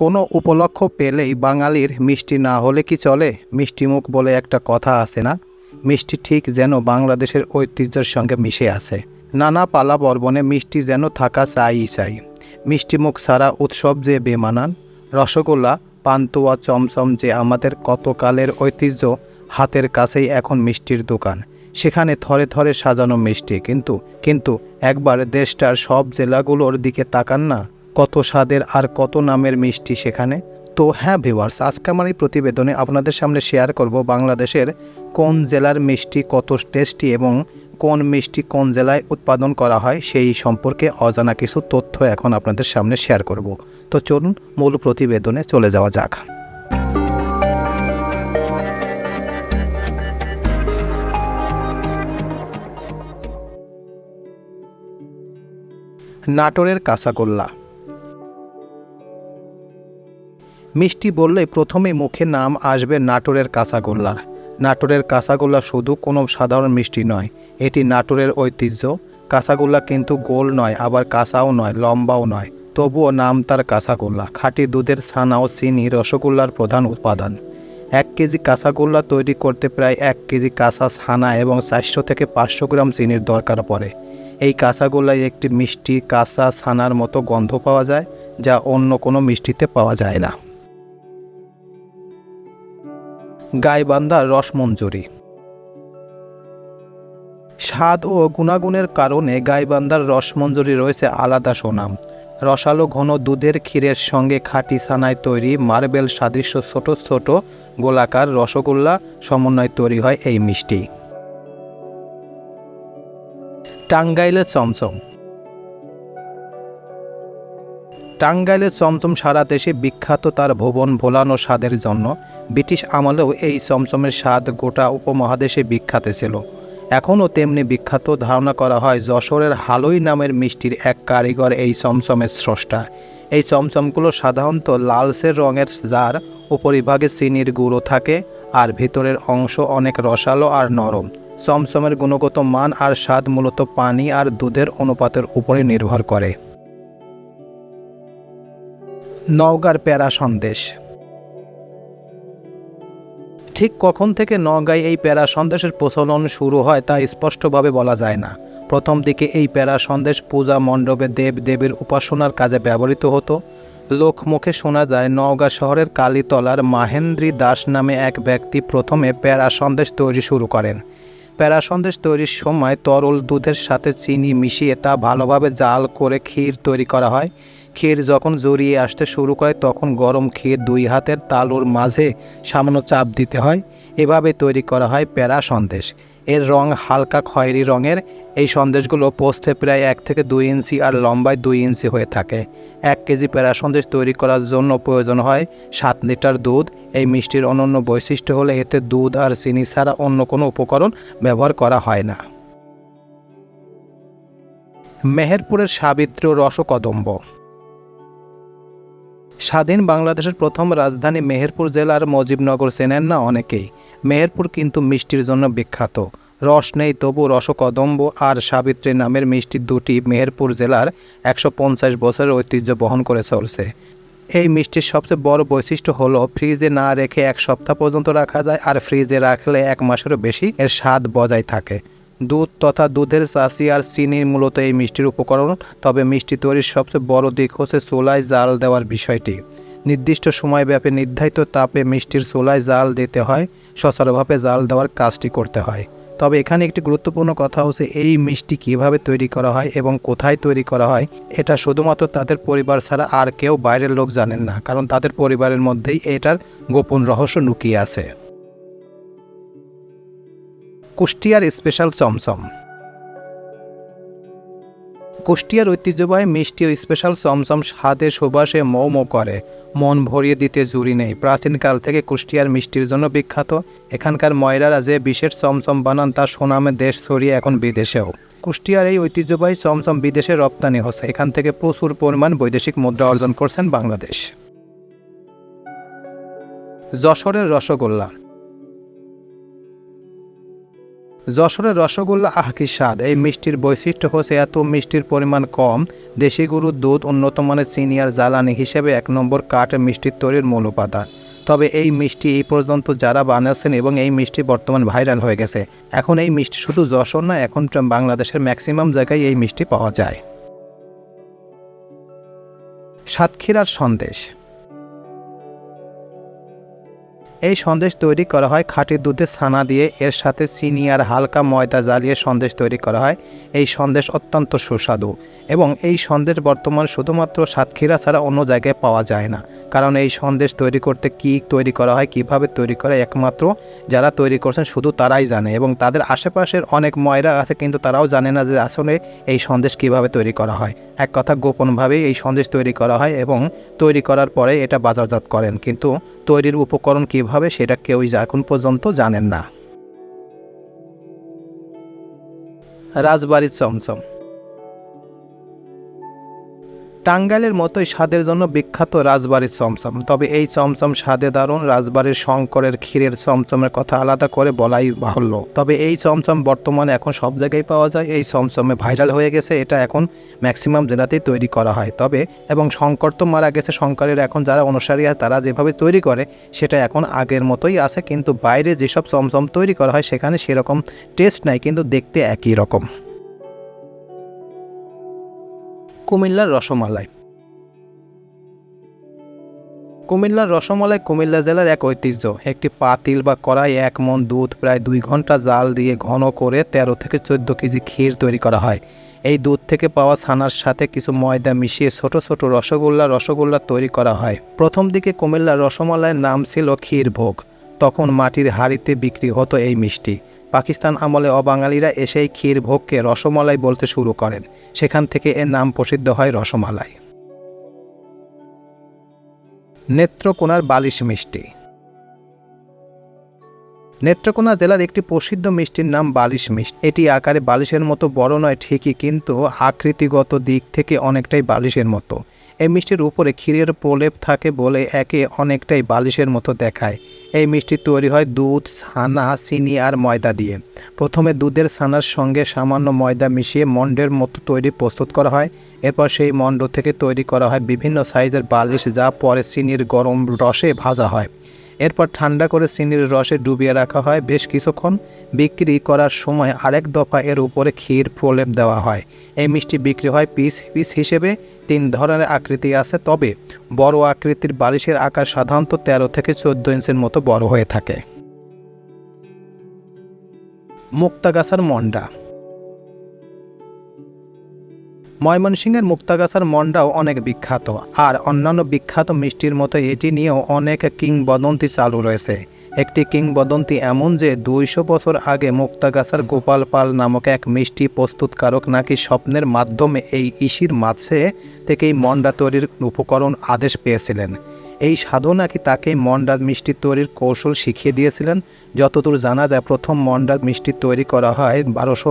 কোনো উপলক্ষ পেলেই বাঙালির মিষ্টি না হলে কি চলে? মিষ্টিমুখ বলে একটা কথা আছে না? মিষ্টি ঠিক যেন বাংলাদেশের ঐতিহ্যের সঙ্গে মিশে আছে। নানা পালা পর্বণে মিষ্টি যেন থাকা চাই চাই। মিষ্টিমুখ ছাড়া উৎসব যে বেমানান। রসগোল্লা, পান্তুয়া, চমচম যে আমাদের কতকালের ঐতিহ্য, হাতের কাছেই এখন মিষ্টির দোকান। সেখানে থরে থরে সাজানো মিষ্টি, কিন্তু কিন্তু একবার দেশটার সব জেলাগুলোর দিকে তাকান না। কত স্বাদের আর কত নামের মিষ্টি সেখানে? তো হ্যাঁ ভিওয়ার্স আজকে আমার এই প্রতিবেদনে আপনাদের সামনে শেয়ার করব বাংলাদেশের কোন জেলার মিষ্টি কত টেস্টি এবং কোন মিষ্টি কোন জেলায় উৎপাদন করা হয় সেই সম্পর্কে অজানা কিছু তথ্য এখন আপনাদের সামনে শেয়ার করব। তো চলুন, মূল প্রতিবেদনে চলে যাওয়া যাক। নাটোরের কাঁচাগোল্লা। মিষ্টি বললে প্রথমে মুখে নাম আসবে নাটোরের কাঁচাগোল্লা। নাটোরের কাঁচাগোল্লা শুধু কোনো সাধারণ মিষ্টি নয়, এটি নাটোরের ঐতিহ্য। কাঁচাগোল্লা কিন্তু গোল নয়, আবার কাঁচাও নয়, লম্বাও নয়। তবুও নাম তার কাঁচাগোল্লা, খাঁটি দুধের ছানা ও চিনি রসগোল্লার প্রধান উপাদান এক কেজি কাঁচাগোল্লা তৈরি করতে প্রায় এক কেজি কাঁচা ছানা এবং চারশো থেকে পাঁচশো গ্রাম চিনির দরকার পড়ে। এই কাঁচাগোল্লায় একটি মিষ্টি কাঁচা ছানার মতো গন্ধ পাওয়া যায়, যা অন্য কোনো মিষ্টিতে পাওয়া যায় না। গাইবান্ধার রসমঞ্জুরি। স্বাদ ও গুণাগুণের কারণে গাইবান্ধার রসমঞ্জুরি রয়েছে আলাদা সুনাম। রসালো ঘন দুধের ক্ষীরের সঙ্গে খাঁটি ছানায় তৈরি মার্বেল সাদৃশ্য ছোট ছোট গোলাকার রসগোল্লা সমন্বয় তৈরি হয় এই মিষ্টি। টাঙ্গাইলের চমচম। টাঙ্গাইলের চমচম সারা দেশে বিখ্যাত তার ভুবন ভোলানো স্বাদের জন্য ব্রিটিশ আমলেও এই চমচমের স্বাদ গোটা উপমহাদেশে বিখ্যাত ছিল। এখনও তেমনি বিখ্যাত ধারণা করা হয় যশোরের হালুই নামের মিষ্টির এক কারিগর এই চমচমের স্রষ্টা। এই চমচমগুলো সাধারণত লালসের রঙের যার উপরিভাগে চিনির গুঁড়ো থাকে আর ভিতরের অংশ অনেক রসালো আর নরম। চমচমের গুণগত মান আর স্বাদ মূলত পানি আর দুধের অনুপাতের উপরে নির্ভর করে। নওগাঁর প্যারা সন্দেশ। ঠিক কখন থেকে নওগাঁয় এই প্যারা সন্দেশের প্রচলন শুরু হয় তা স্পষ্টভাবে বলা যায় না। প্রথম দিকে এই প্যারা সন্দেশ পূজা মণ্ডপে দেব দেবীর উপাসনার কাজে ব্যবহৃত হতো। লোকমুখে শোনা যায়, নওগাঁ শহরের কালীতলার মাহেন্দ্রী দাস নামে এক ব্যক্তি প্রথমে প্যারা সন্দেশ তৈরি শুরু করেন। প্যারা সন্দেশ তৈরির সময় তরল দুধের সাথে চিনি মিশিয়ে তা ভালোভাবে জাল করে ক্ষীর তৈরি করা হয়। ক্ষীর যখন জড়িয়ে আসতে শুরু করে, তখন গরম ক্ষীর দুই হাতের তালুর মাঝে সামান্য চাপ দিতে হয়। এভাবে তৈরি করা হয় প্যারা সন্দেশ। এর রং হালকা খয়েরি রঙের। এই সন্দেশগুলো পোস্তে প্রায় এক থেকে দুই ইঞ্চি আর লম্বায় দুই ইঞ্চি হয়ে থাকে। এক কেজি প্যারা সন্দেশ তৈরি করার জন্য প্রয়োজন হয় সাত লিটার দুধ। এই মিষ্টির অনন্য বৈশিষ্ট্য হলে এতে দুধ আর চিনি ছাড়া অন্য কোনো উপকরণ ব্যবহার করা হয় না। মেহেরপুরের সাবিত্র রসকদম্ব। স্বাধীন বাংলাদেশের প্রথম রাজধানী মেহেরপুর জেলার মজিবনগর চেনেন না অনেকেই। মেহেরপুর কিন্তু মিষ্টির জন্য বিখ্যাত। রস নেই তবু রসকদম্ব আর সাবিত্রী নামের মিষ্টি দুটি মেহেরপুর জেলার একশো পঞ্চাশ বছরের ঐতিহ্য বহন করে চলছে। এই মিষ্টির সবচেয়ে বড় বৈশিষ্ট্য হলো, ফ্রিজে না রেখে এক সপ্তাহ পর্যন্ত রাখা যায় আর ফ্রিজে রাখলে এক মাসেরও বেশি এর স্বাদ বজায় থাকে। দুধ তথা দুধের চাষি আর চিনি মূলত এই মিষ্টির উপকরণ। তবে মিষ্টি তৈরির সবচেয়ে বড় দিক হচ্ছে চুলায় জাল দেওয়ার বিষয়টি। নির্দিষ্ট সময়ব্যাপী নির্ধারিত তাপে মিষ্টির চোলায় জাল দিতে হয় সচলভাবে জাল দেওয়ার কাজটি করতে হয়। তবে এখানে একটি গুরুত্বপূর্ণ কথা হচ্ছে এই মিষ্টি কীভাবে তৈরি করা হয় এবং কোথায় তৈরি করা হয়, এটা শুধুমাত্র তাদের পরিবার ছাড়া আর কেউ বাইরের লোক জানেন না, কারণ তাদের পরিবারের মধ্যেই এটার গোপন রহস্য লুকিয়ে আছে। কুষ্টিয়ার স্পেশাল চমচম। কুষ্টিয়ার ঐতিহ্যবাহী মিষ্টি ও স্পেশাল চমচম স্বাদে সুবাসে মৌ মৌ করে। মন ভরিয়ে দিতে জুড়ি নেই। প্রাচীনকাল থেকে কুষ্টিয়ার মিষ্টির জন্য বিখ্যাত। এখানকার ময়রারা যে বিশেষ চমচম বানান, তার সুনামে দেশ ছড়িয়ে এখন বিদেশেও। কুষ্টিয়ার এই ঐতিহ্যবাহী চমচম বিদেশে রপ্তানি হচ্ছে। এখান থেকে প্রচুর পরিমাণ বৈদেশিক মুদ্রা অর্জন করছেন বাংলাদেশ। যশোরের রসগোল্লা। যশোরের রসগোল্লা আহ কি স্বাদ। এই মিষ্টির বৈশিষ্ট্য হচ্ছে এত মিষ্টির পরিমাণ কম, দেশি গরুর দুধ উন্নত মানের সিনিয়র জ্বালানি হিসেবে এক নম্বর কাঠ মিষ্টির তৈরির মূল উপাদান। তবে এই মিষ্টি এই পর্যন্ত যারা বানাচ্ছেন এবং এই মিষ্টি বর্তমান ভাইরাল হয়ে গেছে। এখন এই মিষ্টি শুধু যশোর না এখন বাংলাদেশের ম্যাক্সিমাম জায়গায় এই মিষ্টি পাওয়া যায়। সাতক্ষীরার সন্দেশ এই সন্দেশ তৈরি করা হয় খাঁটি দুধে ছানা দিয়ে। এর সাথে চিনি আর হালকা ময়দা জ্বালিয়ে সন্দেশ তৈরি করা হয়। এই সন্দেশ অত্যন্ত সুস্বাদু এবং এই সন্দেশ বর্তমান শুধুমাত্র সাতক্ষীরা ছাড়া অন্য জায়গায় পাওয়া যায় না। কারণ এই সন্দেশ তৈরি করতে কি তৈরি করা হয়, কীভাবে তৈরি করা একমাত্র যারা তৈরি করছেন শুধু তারাই জানে এবং তাদের আশেপাশের অনেক ময়রা আছে কিন্তু তারাও জানে না যে আসলে এই সন্দেশ কীভাবে তৈরি করা হয়। এক কথা, গোপনভাবেই এই সন্দেশ তৈরি করা হয় এবং তৈরি করার পরে এটা বাজারজাত করেন। কিন্তু তৈরির উপকরণ কীভাবে সেটা কেউই এখন পর্যন্ত জানেন না। রাজবাড়ির চমচম। টাঙ্গাইলের মতোই স্বাদের জন্য বিখ্যাত রাজবাড়ির চমচম। তবে এই চমচম স্বাদে দারুণ রাজবাড়ির শঙ্করের ক্ষীরের চমচমের কথা আলাদা করে বলাই বাহুল্য। তবে এই চমচম বর্তমানে এখন সব জায়গায় পাওয়া যায়। এই চমচমে ভাইরাল হয়ে গেছে, এটা এখন ম্যাক্সিমাম জেলাতেই তৈরি করা হয়। তবে, এবং শঙ্কর তো মারা গেছে, শঙ্করের এখন যারা অনুসারী হয় তারা যেভাবে তৈরি করে, সেটা এখন আগের মতোই আছে। কিন্তু বাইরে যেসব চমচম তৈরি করা হয়, সেখানে সেরকম টেস্ট নাই, কিন্তু দেখতে একই রকম। কুমিল্লার রসমালাই। কুমিল্লার রসমালাই কুমিল্লা জেলার এক ঐতিহ্য। একটি পাতিল বা কড়াই এক মন দুধ, প্রায় দুই ঘণ্টা জাল দিয়ে ঘন করে তেরো থেকে চোদ্দ কেজি ক্ষীর তৈরি করা হয়। এই দুধ থেকে পাওয়া ছানার সাথে কিছু ময়দা মিশিয়ে ছোট ছোট রসগোল্লা রসগোল্লা তৈরি করা হয়। প্রথম দিকে কুমিল্লার রসমালাইয়ের নাম ছিল ক্ষীরভোগ। তখন মাটির হাড়িতে বিক্রি হতো এই মিষ্টি। পাকিস্তান আমলে অবাঙালিরা এসেই ক্ষীরভোগকে রসমালাই বলতে শুরু করেন। সেখান থেকে এর নাম প্রসিদ্ধ হয় রসমালাই। নেত্রকোনার বালিশ মিষ্টি। নেত্রকোনা জেলার একটি প্রসিদ্ধ মিষ্টির নাম বালিশ মিষ্টি। এটি আকারে বালিশের মতো বড় নয় ঠিকই, কিন্তু আকৃতিগত দিক থেকে অনেকটাই বালিশের মতো। এই মিষ্টির উপরে ক্ষীরের প্রলেপ থাকে বলে একে অনেকটাই বালিশের মতো দেখায়। এই মিষ্টি তৈরি হয় দুধ, ছানা, চিনি আর ময়দা দিয়ে। প্রথমে দুধের ছানার সঙ্গে সামান্য ময়দা মিশিয়ে মন্ডের মতো তৈরি প্রস্তুত করা হয়। এরপর সেই মণ্ড থেকে তৈরি করা হয় বিভিন্ন সাইজের বালিশ যা পরে চিনির গরম রসে ভাজা হয়। এরপর ঠান্ডা করে চিনির রসে ডুবিয়ে রাখা হয়। বেশ কিছুক্ষণ বিক্রি করার সময় আরেক দফা এর উপরে ক্ষীর প্রলেপ দেওয়া হয়। এই মিষ্টি বিক্রি হয় পিস পিস হিসেবে তিন ধরনের আকৃতি আছে। তবে বড় আকৃতির বালিশের আকার সাধারণত তেরো থেকে চোদ্দ ইঞ্চের মতো বড় হয়ে থাকে। মুক্তাগাছার মন্ডা ময়মনসিংহের মুক্তাগাছার মন্ডাও অনেক বিখ্যাত। আর অন্যান্য বিখ্যাত মিষ্টির মতো এটি নিয়েও অনেক কিংবদন্তি চালু রয়েছে। একটি কিংবদন্তি এমন যে দুইশো বছর আগে মুক্তাগাছার গোপাল পাল নামক এক মিষ্টি প্রস্তুতকারক নাকি স্বপ্নের মাধ্যমে এই ইসির মাছে থেকেই মন্ডা তৈরির উপকরণ আদেশ পেয়েছিলেন। এই সাধু নাকি তাকে মন্ডা মিষ্টি তৈরির কৌশল শিখিয়ে দিয়েছিলেন, যতদূর জানা যায় প্রথম মন্ডা মিষ্টি তৈরি করা হয় বারোশো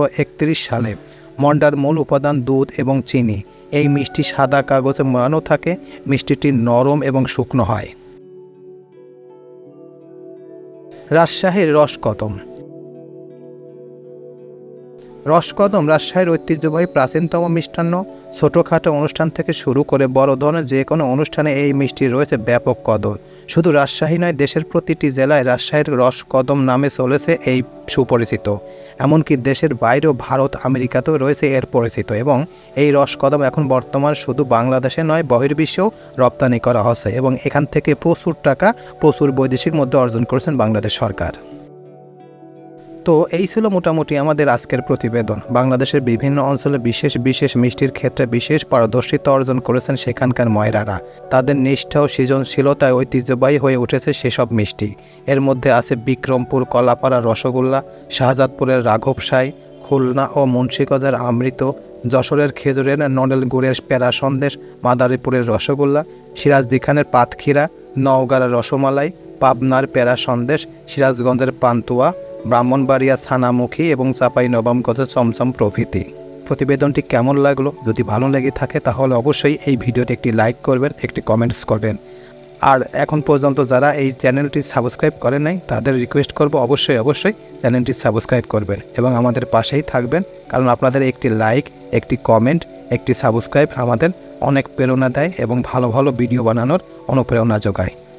সালে। মন্ডার মূল উপাদান দুধ এবং চিনি। এই মিষ্টি সাদা কাগজে মোড়ানো থাকে, মিষ্টিটি নরম এবং শুকনো হয়। রাজশাহীর রসকদম। রসকদম রাজশাহীর ঐতিহ্যবাহী প্রাচীনতম মিষ্টান্ন ছোটোখাটো অনুষ্ঠান থেকে শুরু করে বড় ধরনের যে কোনো অনুষ্ঠানে এই মিষ্টি রয়েছে ব্যাপক কদর। শুধু রাজশাহী নয়, দেশের প্রতিটি জেলায় রাজশাহীর রসকদম নামে চলেছে এই সুপরিচিত। এমনকি দেশের বাইরেও ভারত, আমেরিকাতেও রয়েছে এর পরিচিত এবং এই রসকদম এখন বর্তমান শুধু বাংলাদেশে নয়, বহির্বিশ্বেও রপ্তানি করা হচ্ছে এবং এখান থেকে প্রচুর টাকা প্রচুর বৈদেশিক মধ্যে অর্জন করেছেন বাংলাদেশ সরকার। তো এই ছিল মোটামুটি আমাদের আজকের প্রতিবেদন। বাংলাদেশের বিভিন্ন অঞ্চলে বিশেষ বিশেষ মিষ্টির ক্ষেত্রে বিশেষ পারদর্শিতা অর্জন করেছেন সেখানকার ময়রারা। তাদের নিষ্ঠা ও সৃজনশীলতায় ঐতিহ্যবাহী হয়ে উঠেছে সেসব মিষ্টি। এর মধ্যে আছে বিক্রমপুর কলাপাড়া রসগোল্লা, শাহজাদপুরের রাঘব রাঘবসাই খুলনা ও মুন্সিগঞ্জের আমৃত, যশোরের খেজুরের নডেল গুড়ের প্যারা সন্দেশ, মাদারীপুরের রসগোল্লা, সিরাজদিখানের পাতক্ষীরা, নওগাঁর রসমালাই পাবনার প্যারা সন্দেশ সিরাজগঞ্জের পান্তুয়া, ব্রাহ্মণবাড়িয়া ছানামুখী এবং চাপাই নবামগঞ্জের চমচম প্রভৃতি। প্রতিবেদনটি কেমন লাগল? যদি ভালো লেগে থাকে তাহলে অবশ্যই এই ভিডিওটি একটি লাইক করবেন, একটি কমেন্টস করবেন। আর এখন পর্যন্ত যারা এই চ্যানেলটি সাবস্ক্রাইব করেন নাই, তাদের রিকোয়েস্ট করব অবশ্যই অবশ্যই চ্যানেলটি সাবস্ক্রাইব করবেন এবং আমাদের পাশেই থাকবেন, কারণ আপনাদের একটি লাইক, একটি কমেন্ট, একটি সাবস্ক্রাইব আমাদের অনেক প্রেরণা দেয় এবং ভালো ভালো ভিডিও বানানোর অনুপ্রেরণা যোগায়।